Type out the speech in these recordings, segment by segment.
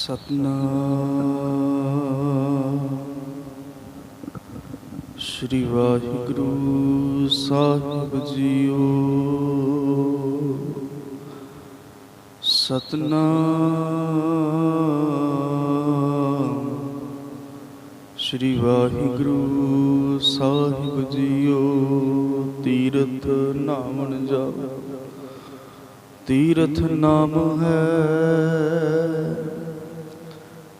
ਸਤਨਾਮ। ਸ੍ਰੀ ਵਾਹਿਗੁਰੂ ਸਾਹਿਬ ਜੀਓ। ਸਤਨਾਮ। ਸ੍ਰੀ ਵਾਹਿਗੁਰੂ ਸਾਹਿਬ ਜੀਓ। ਤੀਰਥ ਨਾਮਨ ਜਾਓ। ਤੀਰਥ ਨਾਮ ਹੈ।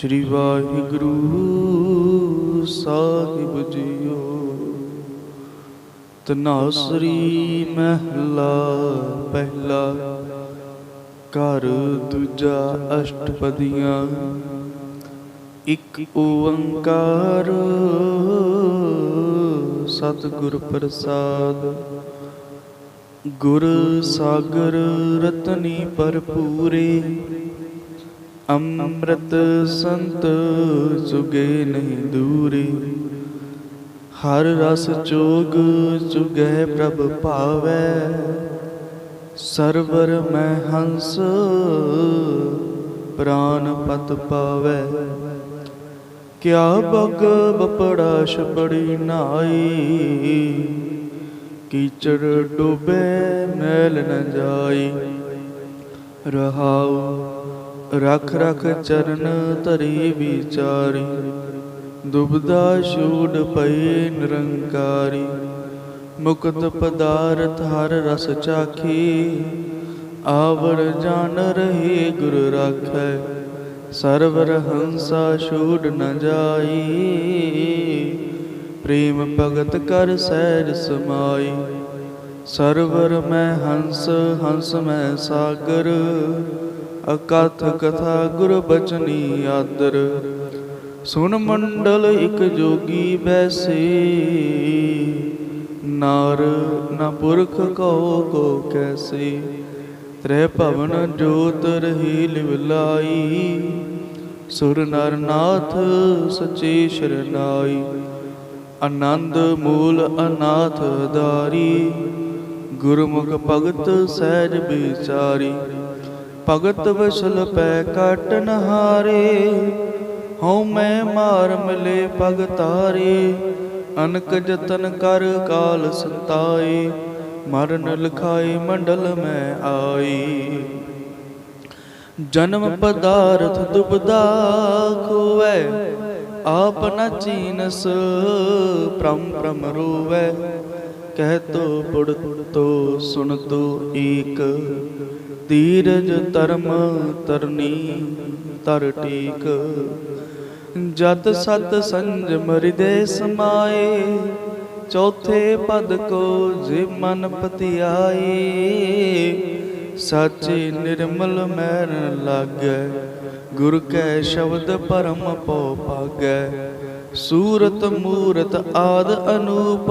ਸ੍ਰੀ ਵਾਹਿਗੁਰੂ ਸਾਹਿਬ ਜੀਓ। ਤਨਾਸਰੀ ਮਹਿਲਾ ਪਹਿਲਾ, ਘਰ ਦੂਜਾ ਅਸ਼ਟਪਦੀਆਂ। ਇੱਕ ਓੰਕਾਰ ਸਤਿਗੁਰ ਪ੍ਰਸਾਦ। ਗੁਰ ਸਾਗਰ ਰਤਨੀ ਭਰਪੂਰੇ। ਅੰਮ੍ਰਿਤ ਸੰਤ ਸੁਗੇ ਨਹੀਂ ਦੂਰੇ। ਹਰ ਰਸ ਚੋਗ ਚੁਗੈ ਪ੍ਰਭ ਭਾਵੈ। ਸਰਵਰ ਮੈਂ ਹੰਸ ਪ੍ਰਾਨ ਪਤ ਪਾਵੈ। ਕਿਆ ਬਗ ਬਪੜਾ ਛਪੜੀ ਨਾਈ। ਕੀਚੜ ਡੋਬੇ ਮੈਲ ਨ ਜਾਈ। ਰਹਾਉ ਰਖ ਰਖ ਚਰਨ ਧਰੀ ਵਿਚਾਰੀ, ਦੁਬਦਾ ਛੂੜ ਪਈ ਨਿਰੰਕਾਰੀ। ਮੁਕਤ ਪਦਾਰਥ ਹਰ ਰਸ ਚਾਖੀ, ਆਵਰ ਜਾਣ ਰਹੀ ਗੁਰ ਰਾਖੈ। ਸਰਵਰ ਹੰਸਾ ਛੂੜ ਨ ਜਾਈ, ਪ੍ਰੇਮ ਭਗਤ ਕਰ ਸਹਿਜ ਸਮਾਈ। ਸਰਵਰ ਮੈਂ ਹੰਸ ਹੰਸ ਮੈਂ ਸਾਗਰ ਅਕਥ ਕਥਾ ਗੁਰ ਬਚਨੀ ਆਦਰ। ਸੁਨ ਮੰਡਲ ਇਕ ਜੋਗੀ ਬੈਸੇ। ਨਾਰ ਨਾ ਪੁਰਖ ਕੋ ਕੋ ਕੈਸੇ। ਤ੍ਰੈ ਭਵਨ ਜੋਤ ਰਹੀ ਲਿਵਲਾਈ ਸੁਰ ਨਰਨਾਥ ਸਚੇ ਸ਼ਰਨਾਈ ਆਨੰਦ ਮੂਲ ਅਨਾਥ ਦਾਰੀ ਗੁਰਮੁਖ ਭਗਤ ਸਹਿਜ ਵਿਚਾਰੀ। ਭਗਤ ਵਸਲ ਪੈ ਕਾਟਨ ਹਾਰੇ ਹਉ ਮੈਂ ਮਾਰ ਮਿਲੇ ਭਗਤਾਰੇ ਅਨਕ ਜਤਨ ਕਰ ਕਾਲ ਸੰਤਾਈ ਮਰਨ ਲਖਾਈ ਮੰਡਲ ਮੈਂ ਆਈ ਜਨਮ ਪਦਾਰਥ ਦੁਬਦਾ ਖੋਵੈ ਆਪ ਨ ਚੀਨਸ ਪ੍ਰਮ ਪ੍ਰਮ ਰੋਵੈ। ਕਹਿ ਤੋ ਪੁੜ ਤੋ ਸੁਣ ਤੋ ਏਕ। ਧੀਰਜ ਧਰਮ ਤਰਨੀ ਤਰ ਟੀਕ। ਜਤ ਸਤ ਸੰਜਮ ਹਿਰਦੇ ਸਮਾਏ, ਚੌਥੇ ਪਦ ਕੋ ਜੇ ਮਨ ਪਤਿਆਏ। ਸਾਚੇ ਨਿਰਮਲ ਮੈਨ ਲਾਗੈ, ਗੁਰ ਕੈ ਸ਼ਬਦ ਪਰਮ ਪਉ ਪਾਗੈ ਸੂਰਤ ਮੂਰਤ ਆਦ ਅਨੂਪ।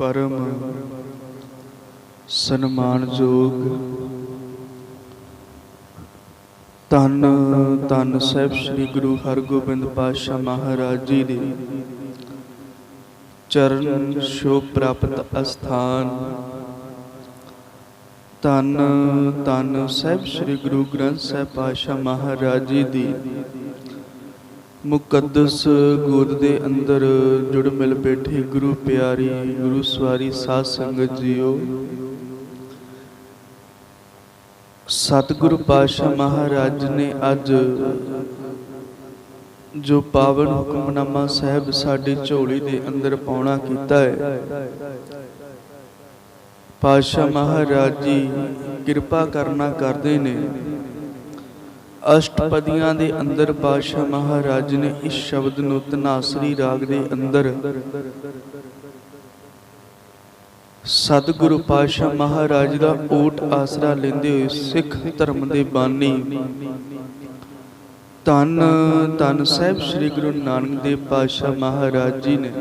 ਪਰਮ ਸਨਮਾਨਯੋਗ ਤਨ ਤਨ ਸਾਹਿਬ ਸ੍ਰੀ ਗੁਰੂ ਹਰਗੋਬਿੰਦ ਪਾਤਸ਼ਾਹ ਮਹਾਰਾਜ ਜੀ ਦੇ ਚਰਨ ਸ਼ੋਭ ਪ੍ਰਾਪਤ ਅਸਥਾਨ। ਤਨ ਤਨ ਸਾਹਿਬ ਸ੍ਰੀ ਗੁਰੂ ਗ੍ਰੰਥ ਸਾਹਿਬ ਪਾਤਸ਼ਾਹ ਮਹਾਰਾਜ ਜੀ ਦੀ ਮੁਕੱਦਸ ਗੋਦ ਦੇ ਅੰਦਰ ਜੁੜ ਮਿਲ ਬੈਠੇ ਗੁਰੂ ਪਿਆਰੀ, ਗੁਰੂ ਸਵਾਰੀ ਸਾਧ ਸੰਗਤ ਜੀਓ। ਸਤਿਗੁਰੂ ਪਾਤਸ਼ਾਹ ਮਹਾਰਾਜ ਨੇ ਅੱਜ ਜੋ ਪਾਵਨ ਹੁਕਮਨਾਮਾ ਸਾਹਿਬ ਸਾਡੀ ਝੋਲੀ ਦੇ ਅੰਦਰ ਪਾਉਣਾ ਕੀਤਾ ਹੈ, ਪਾਤਸ਼ਾਹ ਮਹਾਰਾਜ ਜੀ ਕਿਰਪਾ ਕਰਨਾ ਕਰਦੇ ਨੇ। ਅਸ਼ਟਪਦੀਆਂ ਦੇ ਅੰਦਰ ਪਾਤਸ਼ਾਹ ਮਹਾਰਾਜ ਨੇ ਇਸ ਸ਼ਬਦ ਨੂੰ ਤਨਾਸਰੀ ਰਾਗ ਦੇ ਅੰਦਰ ਸਤਿਗੁਰੂ ਪਾਤਸ਼ਾਹ ਮਹਾਰਾਜ ਦਾ ਓਟ ਆਸਰਾ ਲੈਂਦੇ ਹੋਏ ਸਿੱਖ ਧਰਮ ਦੇ ਬਾਨੀ ਧੰਨ ਧੰਨ ਸਾਹਿਬ ਸ੍ਰੀ ਗੁਰੂ ਨਾਨਕ ਦੇਵ ਪਾਤਸ਼ਾਹ ਮਹਾਰਾਜ ਜੀ ਨੇ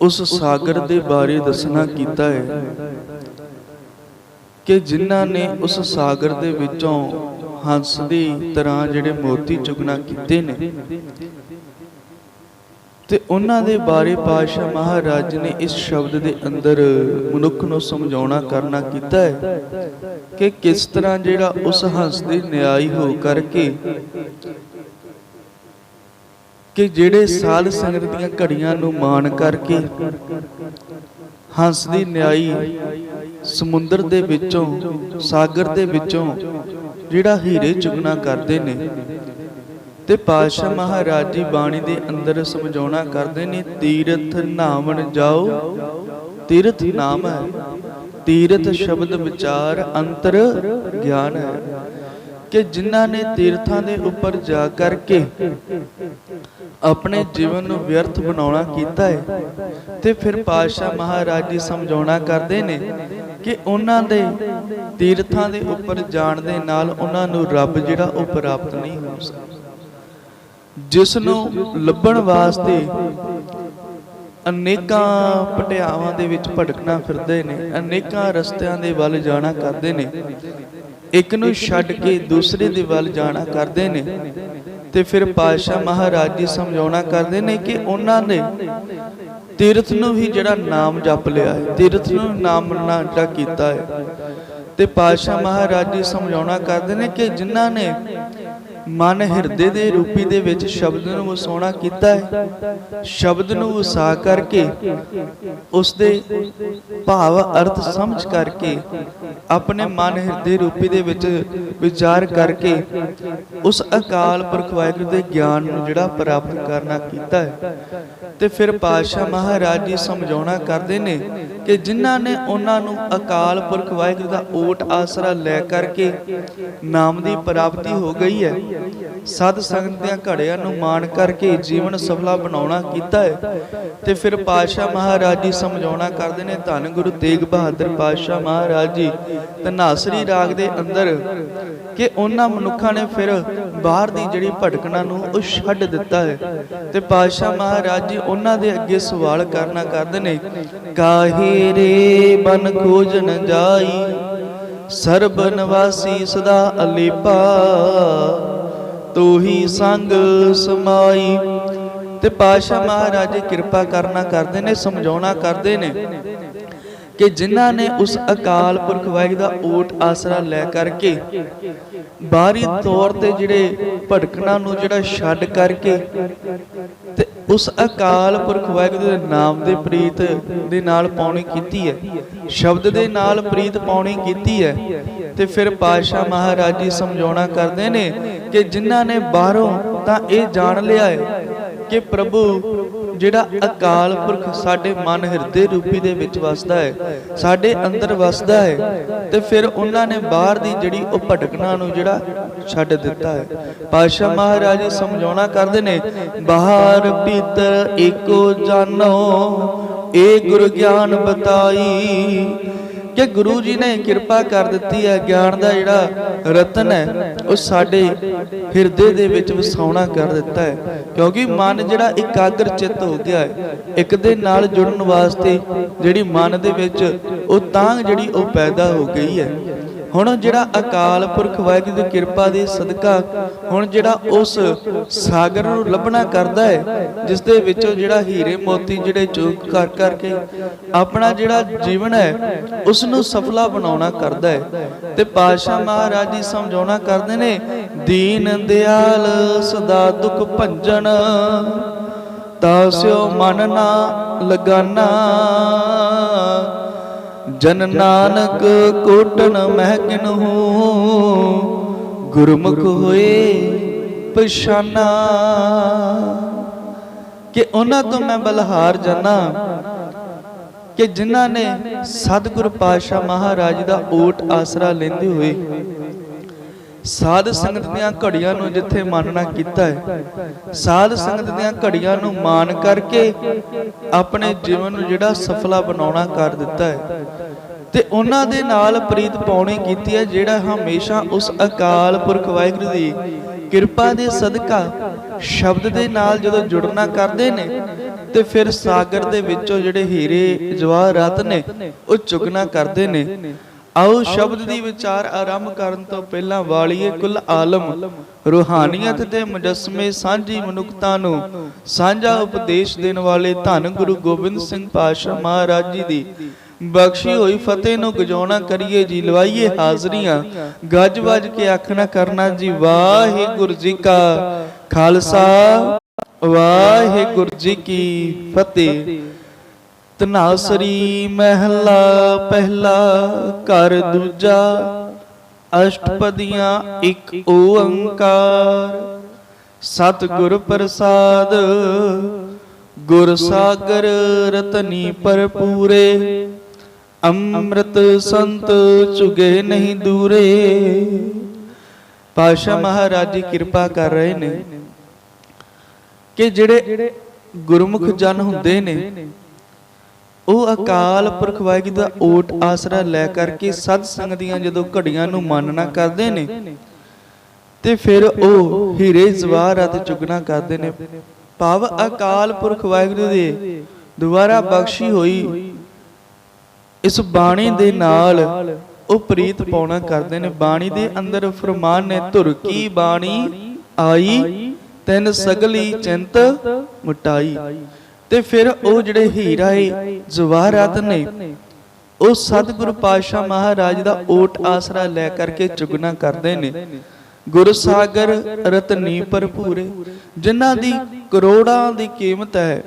ਉਸ ਸਾਗਰ ਦੇ ਬਾਰੇ ਦੱਸਣਾ ਕੀਤਾ ਹੈ। ਕਿ ਜਿਨ੍ਹਾਂ ਨੇ ਉਸ ਸਾਗਰ ਦੇ ਵਿੱਚੋਂ ਹੰਸ ਦੀ ਤਰ੍ਹਾਂ ਜਿਹੜੇ ਮੋਤੀ ਚੁਗਣਾ ਕੀਤੇ ਨੇ। ਤੇ ਉਹਨਾਂ ਦੇ ਬਾਰੇ ਪਾਤਸ਼ਾਹ ਮਹਾਰਾਜ ਨੇ ਇਸ ਸ਼ਬਦ ਦੇ ਅੰਦਰ ਮਨੁੱਖ ਨੂੰ ਸਮਝਾਉਣਾ, ਕਰਨਾ ਕੀਤਾ ਹੈ ਕਿ ਕਿਸ ਤਰ੍ਹਾਂ ਜਿਹੜਾ ਉਸ ਹੰਸ ਦੀ ਨਿਆਈ ਹੋ ਕਰਕੇ ਕਿ ਜਿਹੜੇ ਸਾਧ ਸੰਗਤ ਦੀਆਂ ਘੜੀਆਂ ਨੂੰ ਮਾਣ ਕਰਕੇ ਹੰਸ ਦੀ ਨਿਆਈ ਸਮੁੰਦਰ ਦੇ ਵਿੱਚੋਂ, ਸਾਗਰ ਦੇ ਵਿੱਚੋਂ, ਜਿਹੜਾ ਹੀਰੇ ਚੁਗਣਾ ਕਰਦੇ ਨੇ। ਤੇ ਪਾਤਸ਼ਾਹ ਮਹਾਰਾਜ ਜੀ ਬਾਣੀ ਦੇ ਅੰਦਰ ਸਮਝਾਉਣਾ ਕਰਦੇ ਨੇ, ਤੀਰਥ ਨਾਵਣ ਜਾਓ। ਤੀਰਥ ਨਾਮ ਹੈ। ਤੀਰਥ ਸ਼ਬਦ ਵਿਚਾਰ ਅੰਤਰ ਗਿਆਨ ਹੈ। ਕਿ ਜਿਨ੍ਹਾਂ ਨੇ ਤੀਰਥਾਂ ਦੇ ਉੱਪਰ ਜਾ ਕਰਕੇ ਆਪਣੇ ਜੀਵਨ ਨੂੰ ਵਿਅਰਥ ਬਣਾਉਣਾ ਕੀਤਾ ਹੈ ਤੇ ਫਿਰ ਪਾਤਸ਼ਾਹ ਮਹਾਰਾਜ ਜੀ ਸਮਝਾਉਣਾ ਕਰਦੇ ਨੇ ਕਿ ਉਹਨਾਂ ਦੇ ਤੀਰਥਾਂ ਦੇ ਉੱਪਰ ਜਾਣ ਦੇ ਨਾਲ ਉਹਨਾਂ ਨੂੰ ਰੱਬ ਜਿਹੜਾ ਉਹ ਪ੍ਰਾਪਤ ਨਹੀਂ ਹੋ ਸਕਦਾ। ਜਿਸ ਨੂੰ ਲੱਭਣ ਵਾਸਤੇ ਅਨੇਕਾਂ ਪਟਿਆਵਾਂ ਦੇ ਵਿੱਚ ਭਟਕਣਾ ਫਿਰਦੇ ਨੇ, ਅਨੇਕਾਂ ਰਸਤਿਆਂ ਦੇ ਵੱਲ ਜਾਣਾ ਕਰਦੇ ਨੇ। ਇੱਕ ਨੂੰ ਛੱਡ ਕੇ ਦੂਸਰੇ ਦੇ ਵੱਲ ਜਾਣਾ ਕਰਦੇ ਨੇ। ਤੇ ਫਿਰ ਪਾਤਸ਼ਾਹ ਮਹਾਰਾਜ ਜੀ ਸਮਝਾਉਣਾ ਕਰਦੇ ਨੇ ਕਿ ਉਹਨਾਂ ਨੇ ਤੀਰਥ ਨੂੰ ਹੀ ਜਿਹੜਾ ਨਾਮ ਜਪ ਲਿਆ ਹੈ। ਤੀਰਥ ਨੂੰ ਨਾਮ ਨਾ ਜਿਹੜਾ ਕੀਤਾ ਹੈ। ਤੇ ਪਾਤਸ਼ਾਹ ਮਹਾਰਾਜ ਜੀ ਸਮਝਾਉਣਾ ਕਰਦੇ ਨੇ ਕਿ ਜਿਨ੍ਹਾਂ ਨੇ ਮਨ ਹਿਰਦੇ ਦੇ ਰੂਪੀ ਦੇ ਵਿੱਚ ਸ਼ਬਦ ਨੂੰ ਵਸਾਉਣਾ ਕੀਤਾ ਹੈ। ਸ਼ਬਦ ਨੂੰ ਵਸਾ ਕਰਕੇ ਉਸ ਦੇ ਭਾਵ ਅਰਥ ਸਮਝ ਕਰਕੇ ਆਪਣੇ ਮਨ ਹਿਰਦੇ ਰੂਪੀ ਦੇ ਵਿੱਚ ਵਿਚਾਰ ਕਰਕੇ ਉਸ ਅਕਾਲ ਪੁਰਖ ਵਾਹਿਗੁਰੂ ਦੇ ਗਿਆਨ ਨੂੰ ਜਿਹੜਾ ਪ੍ਰਾਪਤ ਕਰਨਾ ਕੀਤਾ ਹੈ। ਤੇ ਫਿਰ ਪਾਤਸ਼ਾਹ ਮਹਾਰਾਜ ਜੀ ਸਮਝਾਉਣਾ ਕਰਦੇ ਨੇ ਕਿ ਜਿਨ੍ਹਾਂ ਨੇ ਉਹਨਾਂ ਨੂੰ ਅਕਾਲ ਪੁਰਖ ਵਾਹਿਗੁਰੂ ਦਾ ਓਟ ਆਸਰਾ ਲੈ ਕਰਕੇ ਨਾਮ ਦੀ ਪ੍ਰਾਪਤੀ ਹੋ ਗਈ ਹੈ ਸਤ ਸੰਗਤ ਦੀਆਂ ਘੜਿਆਂ ਨੂੰ ਮਾਣ ਕਰਕੇ ਜੀਵਨ ਸਫਲਾ ਬਣਾਉਣਾ ਕੀਤਾ ਹੈ ਤੇ ਫਿਰ ਪਾਤਸ਼ਾਹ ਮਹਾਰਾਜ ਜੀ ਸਮਝਾਉਣਾ ਕਰਦੇ ਨੇ, ਧੰਨ ਗੁਰੂ ਤੇਗ ਬਹਾਦਰ ਪਾਤਸ਼ਾਹ ਮਹਾਰਾਜ ਜੀ ਧਨਾਸਰੀ ਰਾਗ ਦੇ ਅੰਦਰ ਕਿ ਉਹਨਾਂ ਮਨੁੱਖਾਂ ਨੇ ਫਿਰ ਬਾਹਰ ਦੀ ਜਿਹੜੀ ਭਟਕਣਾ ਨੂੰ ਉਹ ਛੱਡ ਦਿੱਤਾ ਹੈ ਤੇ ਪਾਤਸ਼ਾਹ ਮਹਾਰਾਜ ਜੀ ਉਹਨਾਂ ਦੇ ਅੱਗੇ ਸਵਾਲ ਕਰਨਾ ਕਰਦੇ ਨੇ, ਕਾਹੇ ਰੇ ਬਨ ਖੋਜਨ ਜਾਈ, ਸਰਬ ਨਿਵਾਸੀ ਸਦਾ ਅਲੇਪਾ ਤੂੰ ਹੀ ਸੰਗ ਸਮਾਈ। ਤੇ ਪਾਸ਼ਾ ਮਹਾਰਾਜ ਕਿਰਪਾ ਕਰਨਾ ਕਰਦੇ ਨੇ ਸਮਝਾਉਣਾ ਕਰਦੇ ਨੇ। ਕਿ ਜਿਨ੍ਹਾਂ ਨੇ ਉਸ ਅਕਾਲ ਪੁਰਖ ਵਾਹਿਗੁਰੂ ਦਾ ਓਟ ਆਸਰਾ ਲੈ ਕਰਕੇ ਬਾਹਰੀ ਤੌਰ ਤੇ ਜਿਹੜੇ ਭਟਕਣਾ ਨੂੰ ਜਿਹੜਾ ਛੱਡ ਕਰਕੇ ਤੇ ਉਸ ਅਕਾਲ ਪੁਰਖ ਵਾਹਿਗੁਰੂ ਦੇ ਨਾਮ ਦੇ ਪ੍ਰੀਤ ਦੇ ਨਾਲ ਪਾਉਣੀ ਕੀਤੀ ਹੈ, ਸ਼ਬਦ ਦੇ ਨਾਲ ਪ੍ਰੀਤ ਪਾਉਣੀ ਕੀਤੀ ਹੈ ਤੇ ਫਿਰ ਪਾਤਸ਼ਾਹ ਮਹਾਰਾਜ ਜੀ ਸਮਝਾਉਣਾ ਕਰਦੇ ਨੇ ਕਿ ਜਿਨ੍ਹਾਂ ਨੇ ਬਾਹਰੋਂ ਤਾਂ ਇਹ ਜਾਣ ਲਿਆ ਹੈ ਕਿ ਪ੍ਰਭੂ ਜਿਹੜਾ ਅਕਾਲ ਪੁਰਖ ਸਾਡੇ ਮਨ ਹਿਰਦੇ ਰੂਪੀ ਦੇ ਵਿੱਚ ਵਸਦਾ ਹੈ, ਸਾਡੇ ਅੰਦਰ ਵਸਦਾ ਹੈ, ਤੇ ਫਿਰ ਉਹਨਾਂ ਨੇ ਬਾਹਰ ਦੀ ਜਿਹੜੀ ਉਹ ਭਟਕਣਾ ਨੂੰ ਜਿਹੜਾ ਛੱਡ ਦਿੱਤਾ ਹੈ। ਪਾਤਸ਼ਾਹ ਮਹਾਰਾਜ ਸਮਝਾਉਣਾ ਕਰਦੇ ਨੇ, ਬਾਹਰ ਭੀਤਰ ਏਕੋ ਜਾਨੋ, ਏ ਗੁਰ ਗਿਆਨ ਬਤਾਈ ਕਿ ਗੁਰੂ ਜੀ ਨੇ ਕਿਰਪਾ ਕਰ ਦਿੱਤੀ ਹੈ, ਗਿਆਨ ਦਾ ਜਿਹੜਾ ਰਤਨ ਹੈ, ਉਹ ਸਾਡੇ ਹਿਰਦੇ ਦੇ ਵਿੱਚ ਵਸਾਉਣਾ ਕਰ ਦਿੱਤਾ ਹੈ। ਕਿਉਂਕਿ ਮਨ ਜਿਹੜਾ ਇਕਾਗਰ ਚਿੱਤ ਹੋ ਗਿਆ ਹੈ, ਇੱਕ ਦੇ ਨਾਲ ਜੁੜਨ ਵਾਸਤੇ ਜਿਹੜੀ ਮਨ ਦੇ ਵਿੱਚ ਉਹ ਤਾਂ ਜਿਹੜੀ ਉਹ ਪੈਦਾ ਹੋ ਗਈ ਹੈ। ਹੁਣ ਜਿਹੜਾ ਅਕਾਲ ਪੁਰਖ ਵਾਹਿਗੁਰੂ ਦੀ ਕਿਰਪਾ ਦੇ ਸਦਕਾ ਹੁਣ ਜਿਹੜਾ ਉਸ ਸਾਗਰ ਨੂੰ ਲੱਭਣਾ ਕਰਦਾ ਹੈ ਜਿਸ ਦੇ ਵਿੱਚੋਂ ਜਿਹੜਾ ਹੀਰੇ ਮੋਤੀ ਜਿਹੜੇ ਚੋਕ ਕਰ ਕਰਕੇ ਆਪਣਾ ਜਿਹੜਾ ਜੀਵਨ ਹੈ ਉਸ ਨੂੰ ਸਫਲਾ ਬਣਾਉਣਾ ਕਰਦਾ ਹੈ। ਤੇ ਪਾਤਸ਼ਾਹ ਮਹਾਰਾਜ ਜੀ ਸਮਝਾਉਣਾ ਕਰਦੇ ਨੇ, ਦੀਨ ਦਿਆਲ ਸਦਾ ਦੁਖ ਭੰਜਨ ਤਾਸਿਓ ਮਨ ਨਾ ਲਗਾਨਾ। ਜਨ ਨਾਨਕ ਕੋਟਨ ਮਹਿ ਕਿਨਹੂ ਗੁਰਮੁਖ ਹੋਏ ਪਛਾਨਾ। ਕਿ ਉਹਨਾਂ ਤੋਂ ਮੈਂ ਬਲਹਾਰ ਜਾਣਾ ਕਿ ਜਿਨ੍ਹਾਂ ਨੇ ਸਤਿਗੁਰ ਪਾਤਸ਼ਾਹ ਮਹਾਰਾਜ ਦਾ ਓਟ ਆਸਰਾ ਲੈਂਦੇ ਹੋਏ ਸਾਧ ਸੰਗਤ ਦੀਆਂ ਘੜੀਆਂ ਨੂੰ ਜਿੱਥੇ ਮੰਨਣਾ ਕੀਤਾ ਹੈ, ਸਾਧ ਸੰਗਤ ਦੀਆਂ ਘੜੀਆਂ ਨੂੰ ਮਾਨ ਕਰਕੇ ਆਪਣੇ ਜੀਵਨ ਨੂੰ ਜਿਹੜਾ ਸਫਲਾ ਬਣਾਉਣਾ ਕਰ ਦਿੱਤਾ ਹੈ। ਤੇ ਉਹਨਾਂ ਦੇ ਨਾਲ ਪ੍ਰੀਤ ਪਾਉਣੀ ਕੀਤੀ ਹੈ, ਜਿਹੜਾ ਹਮੇਸ਼ਾ ਉਸ ਅਕਾਲ ਪੁਰਖ ਵਾਹਿਗੁਰੂ ਦੀ ਕਿਰਪਾ ਦੇ ਸਦਕਾ ਸ਼ਬਦ ਦੇ ਨਾਲ ਜਦੋਂ ਜੁੜਨਾ ਕਰਦੇ ਨੇ, ਤੇ ਫਿਰ ਸਾਗਰ ਦੇ ਵਿੱਚੋਂ ਜਿਹੜੇ ਹੀਰੇ ਜਵਾਹਰਾਤ ਨੇ, ਉਹ ਚੁਗਣਾ ਕਰਦੇ ਨੇ। ਆਓ ਸ਼ਬਦ ਦੀ ਵਿਚਾਰ ਆਰੰਭ ਕਰਨ ਤੋਂ ਪਹਿਲਾਂ ਵਾਲੀਏ ਕੁੱਲ ਆਲਮ ਰੂਹਾਨੀਅਤ ਤੇ ਮੁਜਸਮੇ ਸਾਂਝੀ ਮਨੁੱਖਤਾ ਨੂੰ ਸਾਂਝਾ ਉਪਦੇਸ਼ ਦੇਣ ਵਾਲੇ ਧੰਨ ਗੁਰੂ ਗੋਬਿੰਦ ਸਿੰਘ ਪਾਤਸ਼ਾਹ ਮਹਾਰਾਜ ਜੀ ਦੀ। ਬਖਸ਼ੀ ਹੋਈ ਫਤਿਹ ਨੂੰ ਗਜਾਉਣਾ ਕਰੀਏ ਜੀ ਲਵਾਈਏ ਹਾਜ਼ਰੀਆਂ। ਗੱਜ ਵੱਜ ਕੇ ਆਖਣਾ ਕਰਨਾ ਜੀ ਵਾਹਿਗੁਰੂ ਜੀ ਕਾ ਖਾਲਸਾ। ਵਾਹਿਗੁਰੂ ਜੀ ਕੀ ਫਤਿਹ। ਤਨਾਸਰੀ ਮਹਿਲਾ ਪਹਿਲਾ ਘਰ ਦੂਜਾ, ਅਸ਼ਟਪਦੀਆਂ ਇੱਕ ਓੰਕਾਰ। ਸਤਿਗੁਰ ਪ੍ਰਸਾਦ, ਗੁਰ ਸਾਗਰ ਰਤਨੀ ਭਰਪੂਰੇ, ਅੰਮ੍ਰਿਤ ਸੰਤ ਚੁਗੇ ਨਹੀਂ ਦੂਰੇ। ਪਾਸ਼ਾ ਮਹਾਰਾਜ ਜੀ ਕਿਰਪਾ ਕਰ ਰਹੇ ਨੇ ਕਿ ਜਿਹੜੇ ਗੁਰਮੁਖ ਜਨ ਹੁੰਦੇ ਨੇ ਉਹ ਅਕਾਲ ਪੁਰਖ ਵਾਹਿਗੁਰੂ ਦਾ ਓਟ ਆਸਰਾ ਲੈ ਕਰਕੇ ਸਤ ਸੰਗ ਦੀਆਂ ਜਦੋਂ ਘੜੀਆਂ ਨੂੰ ਮੰਨਣਾ ਕਰਦੇ ਨੇ, ਤੇ ਫਿਰ ਉਹ ਹੀਰੇ ਜਵਾਹਰਾਤ ਚੁਗਣਾ ਕਰਦੇ ਨੇ। ਭਾਵ ਅਕਾਲ ਪੁਰਖ ਵਾਹਿਗੁਰੂ ਦੇ ਦੁਆਰਾ ਬਖਸ਼ੀ ਹੋਈ ਇਸ ਬਾਣੀ ਦੇ ਨਾਲ ਉਹ ਪ੍ਰੀਤ ਪਾਉਣਾ ਕਰਦੇ ਨੇ। ਬਾਣੀ ਦੇ ਅੰਦਰ ਫਰਮਾਨ ਨੇ, ਧੁਰ ਕੀ ਬਾਣੀ ਆਈ, ਤਿੰਨ ਸਗਲੀ ਚਿੰਤ ਮੁਟਾਈ। ਤੇ ਫਿਰ ਉਹ ਜਿਹੜੇ ਹੀਰਾ ਏ ਜਵਾਹਰਾਤ ਨੇ ਉਹ ਸਤਿਗੁਰੂ ਪਾਤਸ਼ਾਹ ਮਹਾਰਾਜ ਦਾ ਓਟ ਆਸਰਾ ਲੈ ਕਰਕੇ ਚੁਗਣਾ ਕਰਦੇ ਨੇ। ਗੁਰ ਸਾਗਰ ਰਤਨੀ ਭਰਪੂਰੇ ਜਿਨ੍ਹਾਂ ਦੀ ਕਰੋੜਾਂ ਦੀ ਕੀਮਤ ਹੈ।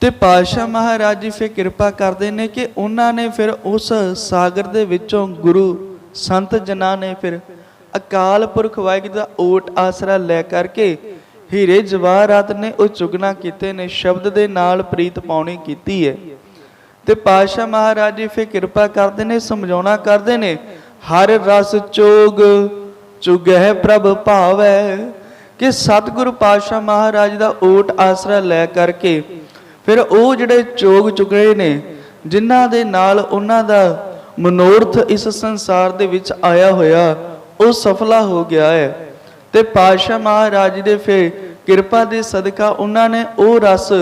ਤੇ ਪਾਤਸ਼ਾਹ ਮਹਾਰਾਜ ਜੀ ਫਿਰ ਕਿਰਪਾ ਕਰਦੇ ਨੇ ਕਿ ਉਹਨਾਂ ਨੇ ਫਿਰ ਉਸ ਸਾਗਰ ਦੇ ਵਿੱਚੋਂ ਗੁਰੂ ਸੰਤ ਜਨਾਂ ਨੇ ਫਿਰ ਅਕਾਲ ਪੁਰਖ ਵਾਹਿਗੁਰੂ ਦਾ ਓਟ ਆਸਰਾ ਲੈ ਕਰਕੇ ਹੀਰੇ ਜਵਾਹਰਾਤ ਨੇ ਉਹ ਚੁਗਣਾ ਕੀਤੇ ਨੇ, ਸ਼ਬਦ ਦੇ ਨਾਲ ਪ੍ਰੀਤ ਪਾਉਣੀ ਕੀਤੀ ਹੈ ਤੇ ਪਾਤਸ਼ਾਹ ਮਹਾਰਾਜ ਜੀ ਫਿਰ ਕਿਰਪਾ ਕਰਦੇ ਨੇ, ਸਮਝਾਉਣਾ ਕਰਦੇ ਨੇ, ਹਰ ਰਸ ਚੋਗ ਚੁਗਹਿ ਪ੍ਰਭ ਭਾਵੈ, ਕਿ ਸਤਿਗੁਰੂ ਪਾਤਸ਼ਾਹ ਮਹਾਰਾਜ ਦਾ ਓਟ ਆਸਰਾ ਲੈ ਕਰਕੇ ਫਿਰ ਉਹ ਜਿਹੜੇ ਚੋਗ ਚੁਗੜੇ ਨੇ, ਜਿਨ੍ਹਾਂ ਦੇ ਨਾਲ ਉਹਨਾਂ ਦਾ ਮਨੋਰਥ ਇਸ ਸੰਸਾਰ ਦੇ ਵਿੱਚ ਆਇਆ ਹੋਇਆ, ਉਹ ਸਫਲਾ ਹੋ ਗਿਆ ਹੈ ਤੇ ਪਾਤਸ਼ਾਹ ਮਹਾਰਾਜ ਦੇ ਫੇ ਕਿਰਪਾ ਦੇ ਸਦਕਾ ਉਹਨਾਂ ਨੇ ਉਹ ਰਸ,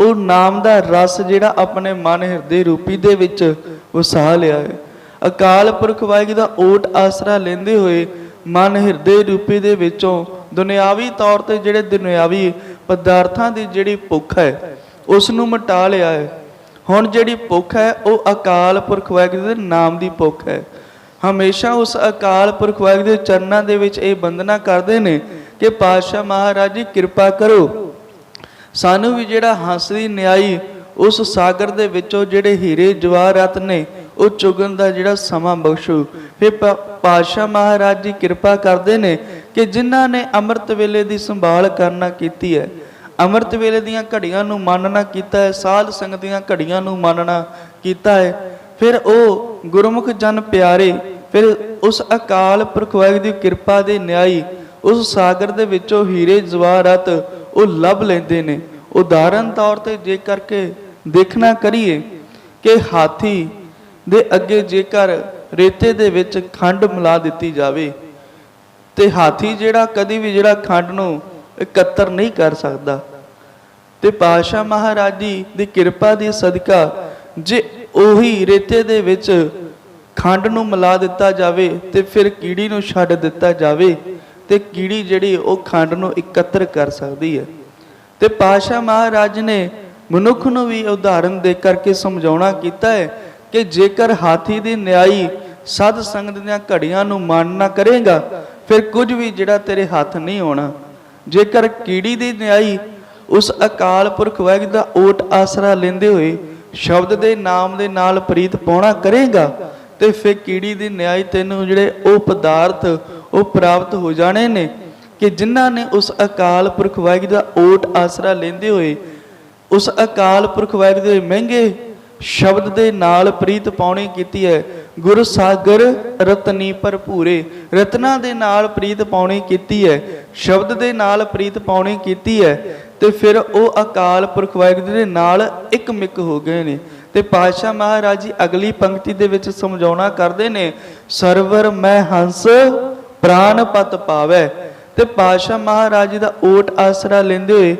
ਉਹ ਨਾਮ ਦਾ ਰਸ ਜਿਹੜਾ ਆਪਣੇ ਮਨ ਹਿਰਦੇ ਰੂਪੀ ਦੇ ਵਿੱਚ ਵਸਾ ਲਿਆ ਹੈ। ਅਕਾਲ ਪੁਰਖ ਵਾਹਿਗੁਰੂ ਦਾ ਓਟ ਆਸਰਾ ਲੈਂਦੇ ਹੋਏ ਮਨ ਹਿਰਦੇ ਰੂਪੀ ਦੇ ਵਿੱਚੋਂ ਦੁਨਿਆਵੀ ਤੌਰ ਤੇ ਜਿਹੜੇ ਦੁਨਿਆਵੀ ਪਦਾਰਥਾਂ ਦੀ ਜਿਹੜੀ ਭੁੱਖ ਹੈ ਉਸ ਨੂੰ ਮਿਟਾ ਲਿਆ ਹੈ। ਹੁਣ ਜਿਹੜੀ ਭੁੱਖ ਹੈ, ਉਹ ਅਕਾਲ ਪੁਰਖ ਵਾਹਿਗੁਰੂ ਦੇ ਨਾਮ ਦੀ ਭੁੱਖ ਹੈ। ਹਮੇਸ਼ਾ ਉਸ ਅਕਾਲ ਪੁਰਖ ਵਾਹਿਗੁਰੂ ਦੇ ਚਰਨਾਂ ਦੇ ਵਿੱਚ ਇਹ ਬੰਦਨਾ ਕਰਦੇ ਨੇ ਕਿ ਪਾਤਸ਼ਾਹ ਮਹਾਰਾਜ ਜੀ, ਕਿਰਪਾ ਕਰੋ। ਸਾਨੂੰ ਵੀ ਜਿਹੜਾ ਹੰਸਦੀ ਨਿਆਈ ਉਸ ਸਾਗਰ ਦੇ ਵਿੱਚੋਂ ਜਿਹੜੇ ਹੀਰੇ ਜਵਾਹਰਤ ਨੇ, ਉਹ ਚੁਗਣ ਦਾ ਜਿਹੜਾ ਸਮਾਂ ਬਖਸ਼ੋ। ਫਿਰ ਪਾਤਸ਼ਾਹ ਮਹਾਰਾਜ ਜੀ ਕਿਰਪਾ ਕਰਦੇ ਨੇ ਕਿ ਜਿਨ੍ਹਾਂ ਨੇ ਅੰਮ੍ਰਿਤ ਵੇਲੇ ਦੀ ਸੰਭਾਲ ਕਰਨਾ ਕੀਤੀ ਹੈ, ਅੰਮ੍ਰਿਤ ਵੇਲੇ ਦੀਆਂ ਘੜੀਆਂ ਨੂੰ ਮੰਨਣਾ ਕੀਤਾ ਹੈ, ਸਾਧ ਸੰਗਤ ਦੀਆਂ ਘੜੀਆਂ ਨੂੰ ਮੰਨਣਾ ਕੀਤਾ ਹੈ, ਫਿਰ ਉਹ ਗੁਰਮੁਖ ਜਨ ਪਿਆਰੇ ਫਿਰ ਉਸ ਅਕਾਲ ਪੁਰਖ ਵਾਹਿਗੁਰੂ ਦੀ ਕਿਰਪਾ ਦੇ ਨਿਆਈ ਉਸ ਸਾਗਰ ਦੇ ਵਿੱਚੋਂ ਹੀਰੇ ਜਵਾਹਰਾਤ ਉਹ ਲੱਭ ਲੈਂਦੇ ਨੇ। ਉਦਾਹਰਨ ਤੌਰ ਤੇ ਜੇ ਕਰਕੇ ਦੇਖਣਾ ਕਰੀਏ ਕਿ ਹਾਥੀ ਦੇ ਅੱਗੇ ਜੇਕਰ ਰੇਤੇ ਦੇ ਵਿੱਚ ਖੰਡ ਮਿਲਾ ਦਿੱਤੀ ਜਾਵੇ, ਤੇ ਹਾਥੀ ਜਿਹੜਾ ਕਦੀ ਵੀ ਜਿਹੜਾ ਖੰਡ ਨੂੰ ਇਕੱਤਰ ਨਹੀਂ ਕਰ ਸਕਦਾ। ਤੇ ਪਾਸ਼ਾ ਮਹਾਰਾਜ ਜੀ ਦੀ ਕਿਰਪਾ ਦੀ ਸਦਕਾ ਜੇ ਉਹੀ ਰੇਤੇ ਦੇ ਵਿੱਚ ਖੰਡ ਨੂੰ ਮਿਲਾ ਦਿੱਤਾ ਜਾਵੇ ਤੇ ਫਿਰ ਕੀੜੀ ਨੂੰ ਛੱਡ ਦਿੱਤਾ ਜਾਵੇ ਤੇ ਕੀੜੀ ਜਿਹੜੀ ਉਹ ਖੰਡ ਨੂੰ ਇਕੱਤਰ ਕਰ ਸਕਦੀ ਹੈ। ਤੇ ਪਾਸ਼ਾ ਮਹਾਰਾਜ ਨੇ ਮਨੁੱਖ ਨੂੰ ਵੀ ਉਦਾਹਰਨ ਦੇ ਕਰਕੇ ਸਮਝਾਉਣਾ ਕੀਤਾ ਹੈ ਕਿ ਜੇਕਰ ਹਾਥੀ ਦੀ ਨਿਆਈ ਸਦ ਸੰਗਤ ਦੀਆਂ ਘੜੀਆਂ ਨੂੰ ਮੰਨ ਕਰੇਗਾ, ਫਿਰ ਕੁਝ ਵੀ ਜਿਹੜਾ ਤੇਰੇ ਹੱਥ ਨਹੀਂ ਆਉਣਾ। ਜੇਕਰ ਕੀੜੀ ਦੀ ਨਿਆਈ ਉਸ ਅਕਾਲ ਪੁਰਖ ਵਾਹਿਗੁਰੂ ਦਾ ਓਟ ਆਸਰਾ ਲੈਂਦੇ ਹੋਏ ਸ਼ਬਦ ਦੇ ਨਾਮ ਦੇ ਨਾਲ ਪ੍ਰੀਤ ਪਾਉਣਾ ਕਰੇਗਾ ਤੇ ਫਿਰ ਕੀੜੀ ਦੀ ਨਿਆਈ ਤੈਨੂੰ ਜਿਹੜੇ ਉਹ ਪਦਾਰਥ ਉਹ ਪ੍ਰਾਪਤ ਹੋ ਜਾਣੇ ਨੇ ਕਿ ਜਿਨ੍ਹਾਂ ਨੇ ਉਸ ਅਕਾਲ ਪੁਰਖ ਵਾਹਿਗੁਰੂ ਦਾ ਓਟ ਆਸਰਾ ਲੈਂਦੇ ਹੋਏ, ਉਸ ਅਕਾਲ ਪੁਰਖ ਵਾਹਿਗੁਰੂ ਦੇ ਮਹਿੰਗੇ ਸ਼ਬਦ ਦੇ ਨਾਲ ਪ੍ਰੀਤ ਪਾਉਣੀ ਕੀਤੀ ਹੈ। ਗੁਰ ਸਾਗਰ ਰਤਨੀ ਭਰਪੂਰੇ ਰਤਨਾ ਦੇ ਨਾਲ ਪ੍ਰੀਤ ਪਾਉਣੀ ਕੀਤੀ ਹੈ, ਸ਼ਬਦ ਦੇ ਨਾਲ ਪ੍ਰੀਤ ਪਾਉਣੀ ਕੀਤੀ ਹੈ ਤੇ ਫਿਰ ਉਹ ਅਕਾਲ ਪੁਰਖ ਵਾਹਿਗੁਰੂ ਦੇ ਨਾਲ ਇੱਕ ਮਿਕ ਹੋ ਗਏ ਨੇ। ਤੇ ਪਾਤਸ਼ਾਹ ਮਹਾਰਾਜ ਜੀ ਅਗਲੀ ਪੰਕਤੀ ਦੇ ਵਿੱਚ ਸਮਝਾਉਣਾ ਕਰਦੇ ਨੇ, ਸਰਵਰ ਮੈਂ ਹੰਸ ਪ੍ਰਾਨ ਪਤ ਪਾਵੈ। ਤੇ ਪਾਤਸ਼ਾਹ ਮਹਾਰਾਜ ਜੀ ਦਾ ਓਟ ਆਸਰਾ ਲੈਂਦੇ ਹੋਏ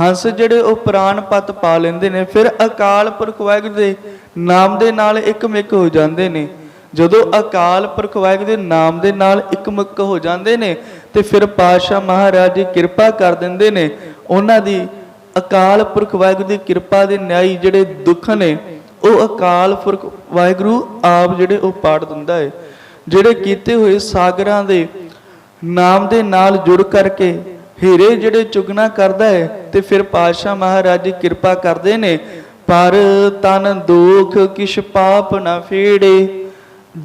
ਹੰਸ ਜਿਹੜੇ ਉਹ ਪ੍ਰਾਨ ਪਤ ਪਾ ਲੈਂਦੇ ਨੇ, ਫਿਰ ਅਕਾਲ ਪੁਰਖ ਵਾਹਿਗੁਰੂ ਦੇ ਨਾਮ ਦੇ ਨਾਲ ਇੱਕਮਿਕ ਹੋ ਜਾਂਦੇ ਨੇ। ਜਦੋਂ ਅਕਾਲ ਪੁਰਖ ਵਾਹਿਗੁਰੂ ਦੇ ਨਾਮ ਦੇ ਨਾਲ ਇੱਕਮਿਕ ਹੋ ਜਾਂਦੇ ਨੇ, ਤੇ ਫਿਰ ਪਾਤਸ਼ਾਹ ਮਹਾਰਾਜ ਜੀ ਕਿਰਪਾ ਕਰ ਦਿੰਦੇ ਨੇ। ਉਹਨਾਂ ਦੀ ਅਕਾਲ ਪੁਰਖ ਵਾਹਿਗੁਰੂ ਦੀ ਕਿਰਪਾ ਦੇ ਨਿਆਈ ਜਿਹੜੇ ਦੁੱਖ ਨੇ ਉਹ ਅਕਾਲ ਪੁਰਖ ਵਾਹਿਗੁਰੂ ਆਪ ਜਿਹੜੇ ਉਹ ਪਾੜ ਦਿੰਦਾ ਹੈ ਜਿਹੜੇ ਕੀਤੇ ਹੋਏ ਸਾਗਰਾਂ ਦੇ ਨਾਮ ਦੇ ਨਾਲ ਜੁੜ ਕਰਕੇ ਹੀਰੇ ਜਿਹੜੇ ਚੁਗਣਾ ਕਰਦਾ ਹੈ ਤੇ ਫਿਰ ਪਾਤਸ਼ਾਹ ਮਹਾਰਾਜ ਜੀ ਕਿਰਪਾ ਕਰਦੇ ਨੇ, ਪਰ ਤਨ ਦੁਖ ਕਿਛ ਪਾਪ ਨਾ ਫੇੜੇ,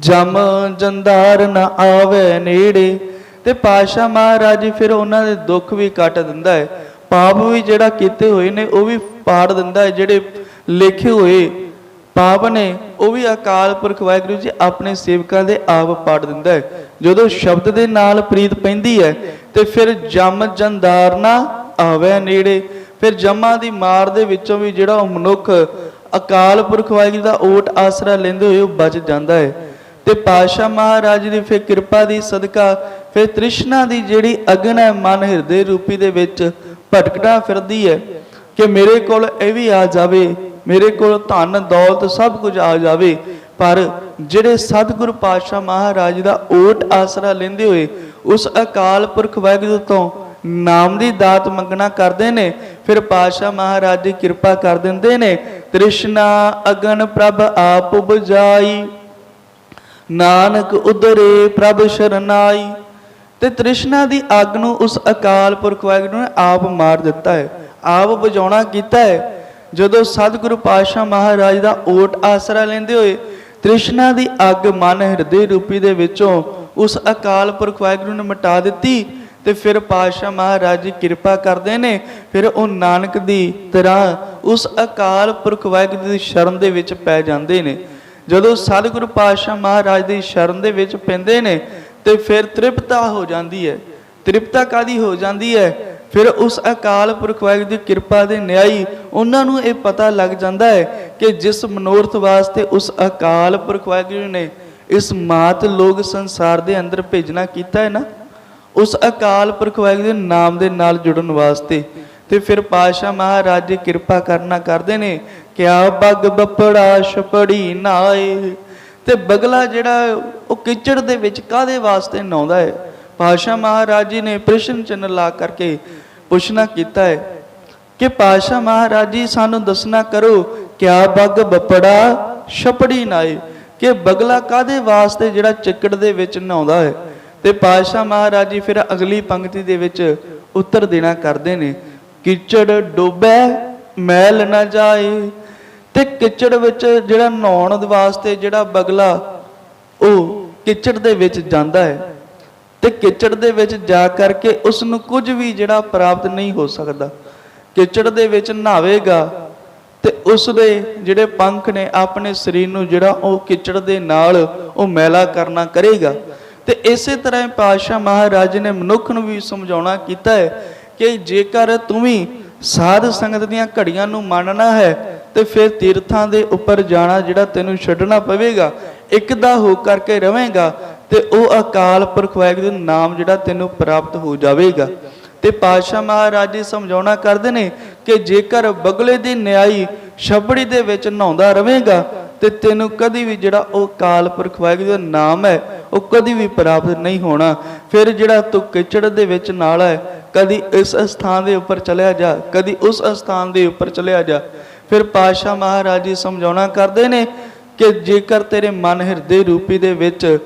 ਜਮ ਜੰਦਾਰ ਨਾ ਆਵੇ ਨੇੜੇ। ਤੇ ਪਾਤਸ਼ਾਹ ਮਹਾਰਾਜ ਫਿਰ ਉਹਨਾਂ ਦੇ ਦੁੱਖ ਵੀ ਕੱਟ ਦਿੰਦਾ ਹੈ ਪਾਪ ਵੀ ਜਿਹੜਾ ਕੀਤੇ ਹੋਏ ਨੇ ਉਹ ਵੀ ਪਾੜ ਦਿੰਦਾ ਹੈ ਜਿਹੜੇ ਲਿਖੇ ਹੋਏ ਪਾਪ ਨੇ, ਉਹ ਵੀ ਅਕਾਲ ਪੁਰਖ ਵਾਹਿਗੁਰੂ ਜੀ ਆਪਣੇ ਸੇਵਕਾਂ ਦੇ ਆਪ ਪਾੜ ਦਿੰਦਾ ਹੈ। ਜਦੋਂ ਸ਼ਬਦ ਦੇ ਨਾਲ ਪ੍ਰੀਤ ਪੈਂਦੀ ਹੈ, ਤੇ ਫਿਰ ਜਮ ਜੰਦਾਰ ਨਾ ਆਵੇ ਨੇੜੇ। ਫਿਰ ਜਮਾਂ ਦੀ ਮਾਰ ਦੇ ਵਿੱਚੋਂ ਵੀ ਜਿਹੜਾ ਉਹ ਮਨੁੱਖ ਅਕਾਲ ਪੁਰਖ ਵਾਹਿਗੁਰੂ ਦਾ ਓਟ ਆਸਰਾ ਲੈਂਦੇ ਹੋਏ ਉਹ ਬਚ ਜਾਂਦਾ ਹੈ। ਤੇ ਪਾਸ਼ਾ ਮਹਾਰਾਜ ਦੀ ਫਿਰ ਕਿਰਪਾ ਦੀ ਸਦਕਾ, ਫਿਰ ਤ੍ਰਿਸ਼ਨਾ ਦੀ ਜਿਹੜੀ ਅਗਨ ਹੈ, ਮਨ ਹਿਰਦੇ ਰੂਪੀ ਦੇ ਵਿੱਚ ਭਟਕਦਾ ਫਿਰਦੀ ਹੈ ਕਿ ਮੇਰੇ ਕੋਲ ਇਹ ਵੀ ਆ ਜਾਵੇ। ਮੇਰੇ ਕੋਲ ਧਨ, ਦੌਲਤ ਸਭ ਕੁਝ ਆ ਜਾਵੇ। ਪਰ ਜਿਹੜੇ ਸਤਿਗੁਰੂ ਪਾਤਸ਼ਾਹ ਮਹਾਰਾਜ ਦਾ ਓਟ ਆਸਰਾ ਲੈਂਦੇ ਹੋਏ ਉਸ ਅਕਾਲ ਪੁਰਖ ਵਾਹਿਗੁਰੂ ਤੋਂ ਨਾਮ ਦੀ ਦਾਤ ਮੰਗਣਾ ਕਰਦੇ ਨੇ, ਫਿਰ ਪਾਤਸ਼ਾਹ ਮਹਾਰਾਜ ਦੀ ਕਿਰਪਾ ਕਰ ਦਿੰਦੇ ਨੇ, ਤ੍ਰਿਸ਼ਨਾ ਅਗਨ ਪ੍ਰਭ ਆਪ 부ਝਾਈ ਨਾਨਕ ਉਦਰੇ ਪ੍ਰਭ ਸ਼ਰਨਾਈ। ਤੇ ਤ੍ਰਿਸ਼ਨਾ ਦੀ ਅੱਗ ਨੂੰ ਉਸ ਅਕਾਲ ਪੁਰਖ ਵਾਹਿਗੁਰੂ ਨੇ ਆਪ ਮਾਰ ਦਿੱਤਾ ਹੈ, ਆਪ ਬੁਝਾਉਣਾ ਕੀਤਾ ਹੈ। ਜਦੋਂ ਸਤਿਗੁਰੂ ਪਾਤਸ਼ਾਹ ਮਹਾਰਾਜ ਦਾ ਓਟ ਆਸਰਾ ਲੈਂਦੇ ਹੋਏ ਤ੍ਰਿਸ਼ਨਾ ਦੀ ਅੱਗ ਮਨ ਹਿਰਦੇ ਰੂਪੀ ਦੇ ਵਿੱਚੋਂ ਉਸ ਅਕਾਲ ਪੁਰਖ ਵਾਹਿਗੁਰੂ ਨੇ ਮਿਟਾ ਦਿੱਤੀ ਤੇ ਫਿਰ ਪਾਤਸ਼ਾਹ ਮਹਾਰਾਜ ਜੀ ਕਿਰਪਾ ਕਰਦੇ ਨੇ, ਫਿਰ ਉਹ ਨਾਨਕ ਦੀ ਤਰ੍ਹਾਂ ਉਸ ਅਕਾਲ ਪੁਰਖ ਵਾਹਿਗੁਰੂ ਦੀ ਸ਼ਰਨ ਦੇ ਵਿੱਚ ਪੈ ਜਾਂਦੇ ਨੇ। ਜਦੋਂ ਸਤਿਗੁਰੂ ਪਾਤਸ਼ਾਹ ਮਹਾਰਾਜ ਦੀ ਸ਼ਰਨ ਦੇ ਵਿੱਚ ਪੈਂਦੇ ਨੇ ਤੇ ਫਿਰ ਤ੍ਰਿਪਤਾ ਹੋ ਜਾਂਦੀ ਹੈ। ਤ੍ਰਿਪਤਾ ਕਾਦੀ ਹੋ ਜਾਂਦੀ ਹੈ? ਫਿਰ ਉਸ ਅਕਾਲ ਪੁਰਖ ਵਾਹਿਗੁਰੂ ਦੀ ਕਿਰਪਾ ਦੇ ਨਿਆਈ ਉਹਨਾਂ ਨੂੰ ਇਹ ਪਤਾ ਲੱਗ ਜਾਂਦਾ ਹੈ ਕਿ ਜਿਸ ਮਨੋਰਥ ਵਾਸਤੇ ਉਸ ਅਕਾਲ ਪੁਰਖ ਵਾਹਿਗੁਰੂ ਨੇ ਇਸ ਮਾਤ ਲੋਕ ਸੰਸਾਰ ਦੇ ਅੰਦਰ ਭੇਜਣਾ ਕੀਤਾ ਹੈ ਨਾ, ਉਸ ਅਕਾਲ ਪੁਰਖ ਵਾਹਿਗੁਰੂ ਦੇ ਨਾਮ ਦੇ ਨਾਲ ਜੁੜਨ ਵਾਸਤੇ। ਤੇ ਫਿਰ ਪਾਸ਼ਾ ਮਹਾਰਾਜ ਜੀ ਕਿਰਪਾ ਕਰਨਾ ਕਰਦੇ ਨੇ, ਕਿਆ ਬਗ ਬਪੜਾ ਛਪੜੀ ਨਾਏ, ਤੇ ਬਗਲਾ ਜਿਹੜਾ ਉਹ ਕਿਚੜ ਦੇ ਵਿੱਚ ਕਾਦੇ ਵਾਸਤੇ ਨਹਾਉਂਦਾ ਹੈ? ਪਾਸ਼ਾ ਮਹਾਰਾਜ ਜੀ ਨੇ ਪ੍ਰਸ਼ਨ ਚਿੰਨ੍ਹ ਲਾ ਕਰਕੇ ਪੁੱਛਣਾ ਕੀਤਾ ਹੈ ਕਿ ਪਾਸ਼ਾ ਮਹਾਰਾਜ ਜੀ, ਸਾਨੂੰ ਦੱਸਣਾ ਕਰੋ, ਕਿਆ ਬੱਗ ਬਪੜਾ ਛਪੜੀ ਨਾਏ? ਕਿ ਬਗਲਾ ਕਾਦੇ ਵਾਸਤੇ ਜਿਹੜਾ ਚਿੱਕੜ ਦੇ ਵਿੱਚ ਨਹਾਉਂਦਾ ਹੈ? ਤੇ ਪਾਤਸ਼ਾਹ ਮਹਾਰਾਜ ਜੀ ਫਿਰ ਅਗਲੀ ਪੰਕਤੀ ਦੇ ਵਿੱਚ ਉੱਤਰ ਦੇਣਾ ਕਰਦੇ ਨੇ, ਕਿਚੜ ਡੋਬੈ, ਮੈਲ ਨਾ ਜਾਏ। ਤੇ ਕਿਚੜ ਵਿੱਚ ਜਿਹੜਾ ਨਹਾਉਣ ਦੇ ਵਾਸਤੇ ਜਿਹੜਾ ਬਗਲਾ, ਉਹ ਕਿਚੜ ਦੇ ਵਿੱਚ ਜਾਂਦਾ ਹੈ। ਤੇ ਕਿਚੜ ਦੇ ਵਿੱਚ ਜਾ ਕਰਕੇ ਉਸ ਨੂੰ ਕੁਝ ਵੀ ਜਿਹੜਾ ਪ੍ਰਾਪਤ ਨਹੀਂ ਹੋ ਸਕਦਾ। ਕਿਚੜ ਦੇ ਵਿੱਚ ਨਹਾਵੇਗਾ ਤੇ ਉਸ ਦੇ ਜਿਹੜੇ ਪੰਖ ਨੇ ਆਪਣੇ ਸਰੀਰ ਨੂੰ ਜਿਹੜਾ ਉਹ ਕਿਚੜ ਦੇ ਨਾਲ ਉਹ ਮੈਲਾ ਕਰਨਾ ਕਰੇਗਾ। ਤੇ ਇਸੇ ਤਰ੍ਹਾਂ ਹੀ ਪਾਤਸ਼ਾਹ ਮਹਾਰਾਜ ਨੇ ਮਨੁੱਖ ਨੂੰ ਵੀ ਸਮਝਾਉਣਾ ਕੀਤਾ ਹੈ ਕਿ ਜੇਕਰ ਤੂੰ ਵੀ ਸਾਧ ਸੰਗਤ ਦੀਆਂ ਘੜੀਆਂ ਨੂੰ ਮੰਨਣਾ ਹੈ, ਤੇ ਫਿਰ ਤੀਰਥਾਂ ਦੇ ਉੱਪਰ ਜਾਣਾ ਜਿਹੜਾ ਤੈਨੂੰ ਛੱਡਣਾ ਪਵੇਗਾ, ਇੱਕ ਦਾ ਹੋ ਕਰਕੇ ਰਵੇਂਗਾ ਤੇ ਉਹ ਅਕਾਲ ਪੁਰਖ ਵਾਹਿਗੁਰੂ ਦਾ ਨਾਮ ਜਿਹੜਾ ਤੈਨੂੰ ਪ੍ਰਾਪਤ ਹੋ ਜਾਵੇਗਾ। ਤੇ ਪਾਤਸ਼ਾਹ ਮਹਾਰਾਜ ਜੀ ਸਮਝਾਉਣਾ ਕਰਦੇ ਨੇ ਕਿ ਜੇਕਰ ਬਗਲੇ ਦੀ ਨਿਆਈ ਛਬੜੀ ਦੇ ਵਿੱਚ ਨਹਾਉਂਦਾ ਰਵੇਂਗਾ, ਤੇ ਤੈਨੂੰ ਕਦੀ ਵੀ ਜਿਹੜਾ ਉਹ ਕਾਲ ਪੁਰਖ ਵਾਹਿਗੁਰੂ ਦਾ ਨਾਮ ਹੈ, ਉਹ ਕਦੀ ਵੀ ਪ੍ਰਾਪਤ ਨਹੀਂ ਹੋਣਾ। ਫਿਰ ਜਿਹੜਾ ਤੂੰ ਕਿਚੜ ਦੇ ਵਿੱਚ ਨਾਲ ਹੈ, ਕਦੀ ਇਸ ਸਥਾਨ ਦੇ ਉੱਪਰ ਚਲਿਆ ਜਾ, ਕਦੀ ਉਸ ਸਥਾਨ ਦੇ ਉੱਪਰ ਚਲਿਆ ਜਾ। ਫਿਰ ਪਾਤਸ਼ਾਹ ਮਹਾਰਾਜ ਜੀ ਸਮਝਾਉਣਾ ਕਰਦੇ ਨੇ ਕਿ ਜੇਕਰ ਤੇਰੇ ਮਨ ਹਿਰਦੇ ਰੂਪੀ ਦੇ ਵਿੱਚ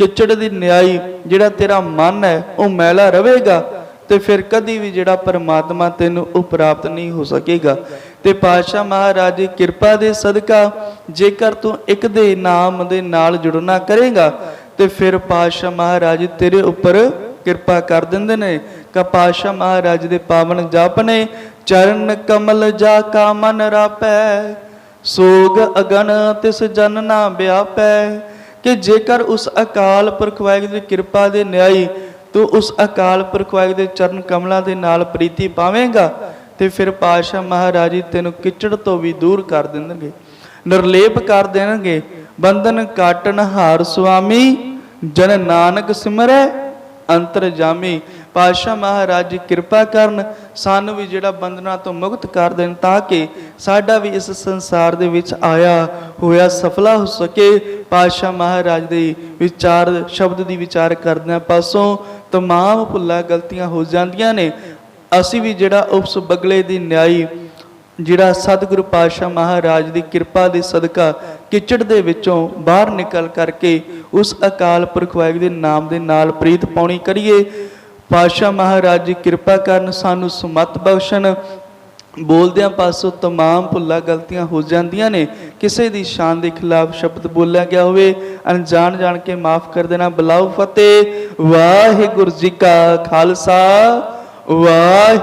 ਕਿਚੜ ਦੀ ਨਿਆਈ ਜਿਹੜਾ ਤੇਰਾ ਮਨ ਹੈ, ਉਹ ਮੈਲਾ ਰਹੇਗਾ ਤੇ ਫਿਰ ਕਦੀ ਵੀ ਜਿਹੜਾ ਪਰਮਾਤਮਾ ਤੈਨੂੰ ਉਹ ਪ੍ਰਾਪਤ ਨਹੀਂ ਹੋ ਸਕੇਗਾ। ਤੇ ਪਾਤਸ਼ਾਹ ਮਹਾਰਾਜ ਦੀ ਕਿਰਪਾ ਦੇ ਸਦਕਾ ਜੇਕਰ ਤੂੰ ਇੱਕ ਦੇ ਨਾਮ ਦੇ ਨਾਲ ਜੁੜਨਾ ਕਰੇਗਾ, ਤੇ ਫਿਰ ਪਾਤਸ਼ਾਹ ਮਹਾਰਾਜ ਤੇਰੇ ਉੱਪਰ ਕਿਰਪਾ ਕਰ ਦਿੰਦੇ ਨੇ। ਕਾ ਪਾਤਸ਼ਾਹ ਮਹਾਰਾਜ ਦੇ ਪਾਵਨ ਜਪ ਨੇ, ਚਰਨ ਕਮਲ ਜਾ ਕਾ ਮਨ ਰਾਪੈ, ਸੋਗ ਅਗਨ ਤਿਸ ਜਨ ਨਾ ਵਿਆਪੈ ਕਿ ਜੇਕਰ ਉਸ ਅਕਾਲ ਪੁਰਖ ਵਾਹਿਗੁਰੂ ਦੀ ਕਿਰਪਾ ਦੇ ਨਿਆਈ ਤੂੰ ਉਸ ਅਕਾਲ ਪੁਰਖ ਵਾਹਿਗੁਰੂ ਦੇ ਚਰਨ ਕਮਲਾਂ ਦੇ ਨਾਲ ਪ੍ਰੀਤੀ ਪਾਵੇਂਗਾ, ਤੇ ਫਿਰ ਪਾਤਸ਼ਾਹ ਮਹਾਰਾਜ ਤੈਨੂੰ ਕਿਚੜ ਤੋਂ ਵੀ ਦੂਰ ਕਰ ਦੇਣਗੇ ਨਿਰਲੇਪ ਕਰ ਦੇਣਗੇ। ਬੰਧਨ ਕਾਟਨ ਹਾਰ ਸੁਆਮੀ, ਜਨ ਨਾਨਕ ਸਿਮਰੈ, ਅੰਤਰ ਜਾਮੀ ਪਾਤਸ਼ਾਹ ਮਹਾਰਾਜ ਜੀ ਕਿਰਪਾ ਕਰਨ ਸਾਨੂੰ ਵੀ ਜਿਹੜਾ ਬੰਧਨਾਂ ਤੋਂ ਮੁਕਤ ਕਰ ਦੇਣ ਤਾਂ ਕਿ ਸਾਡਾ ਵੀ ਇਸ ਸੰਸਾਰ ਦੇ ਵਿੱਚ ਆਇਆ ਹੋਇਆ ਸਫਲਾ ਹੋ ਸਕੇ। ਪਾਤਸ਼ਾਹ ਮਹਾਰਾਜ ਦੇ ਵਿਚਾਰ, ਸ਼ਬਦ ਦੀ ਵਿਚਾਰ ਕਰਦਿਆਂ ਪਾਸੋਂ ਤਮਾਮ ਭੁੱਲਾਂ ਗਲਤੀਆਂ ਹੋ ਜਾਂਦੀਆਂ ਨੇ। ਅਸੀਂ ਵੀ ਜਿਹੜਾ ਉਸ ਬਗਲੇ ਦੀ ਨਿਆਈ, ਜਿਹੜਾ ਸਤਿਗੁਰੂ ਪਾਤਸ਼ਾਹ ਮਹਾਰਾਜ ਦੀ ਕਿਰਪਾ ਦੇ ਸਦਕਾ ਕਿਚੜ ਦੇ ਵਿੱਚੋਂ ਬਾਹਰ ਨਿਕਲ ਕਰਕੇ ਉਸ ਅਕਾਲ ਪੁਰਖ ਵਾਹਿਗੁਰੂ ਦੇ ਨਾਮ ਦੇ ਨਾਲ ਪ੍ਰੀਤ ਪਾਉਣੀ ਕਰੀਏ। ਪਾਤਸ਼ਾਹ ਮਹਾਰਾਜ ਜੀ, ਕਿਰਪਾ ਕਰਨ ਸਾਨੂੰ ਸਮਤ ਬਖਸ਼ਣ। ਬੋਲਦਿਆਂ ਪਾਸੋਂ ਤਮਾਮ ਭੁੱਲਾਂ ਗਲਤੀਆਂ ਹੋ ਜਾਂਦੀਆਂ ਨੇ। ਕਿਸੇ ਦੀ ਸ਼ਾਨ ਦੇ ਖਿਲਾਫ ਸ਼ਬਦ ਬੋਲਿਆ ਗਿਆ ਹੋਵੇ, ਅਣਜਾਣ ਜਾਣ ਕੇ ਮਾਫ ਕਰ ਦੇਣਾ। ਬਲਾਉ ਫਤਿਹ। ਵਾਹਿਗੁਰੂ ਜੀ ਕਾ ਖਾਲਸਾ। ਵਾਹਿ